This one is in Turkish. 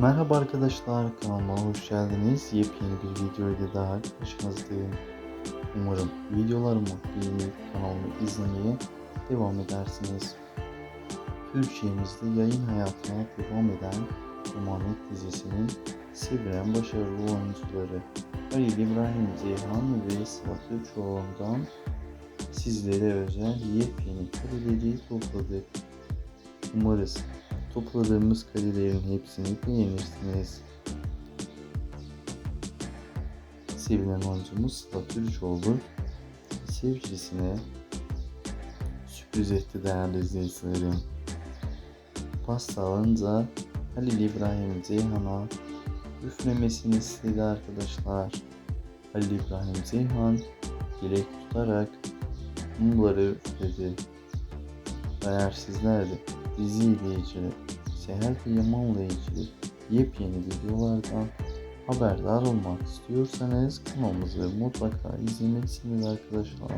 Merhaba arkadaşlar, kanalıma hoş geldiniz. Yepyeni bir video ile daha karşınızdayım. Umarım videolarımı beğenip kanalımı izlemeye devam edersiniz. Türkçemizde yayın hayatına devam eden Emanet dizisinin sevilen başarılı oyuncuları Halil İbrahim Ceyhan ve Sıla Türkoğlu'ndan sizlere özel yepyeni kareleri topladık. Umarız topladığımız karelerin hepsini beğenirsiniz. Sevilen oyuncumuz Sıla Türkoğlu sevgilisine sürpriz etti değerli izleyicilerim. Pasta alınca Halil İbrahim Ceyhan'a üflemesini istedi arkadaşlar. Halil İbrahim Ceyhan dilek tutarak mumları üfledi. Eğer sizler de dizi ile ilgili, Seher Yaman'la ilgili yepyeni videolardan haberdar olmak istiyorsanız kanalımızı mutlaka izlemelisiniz arkadaşlar.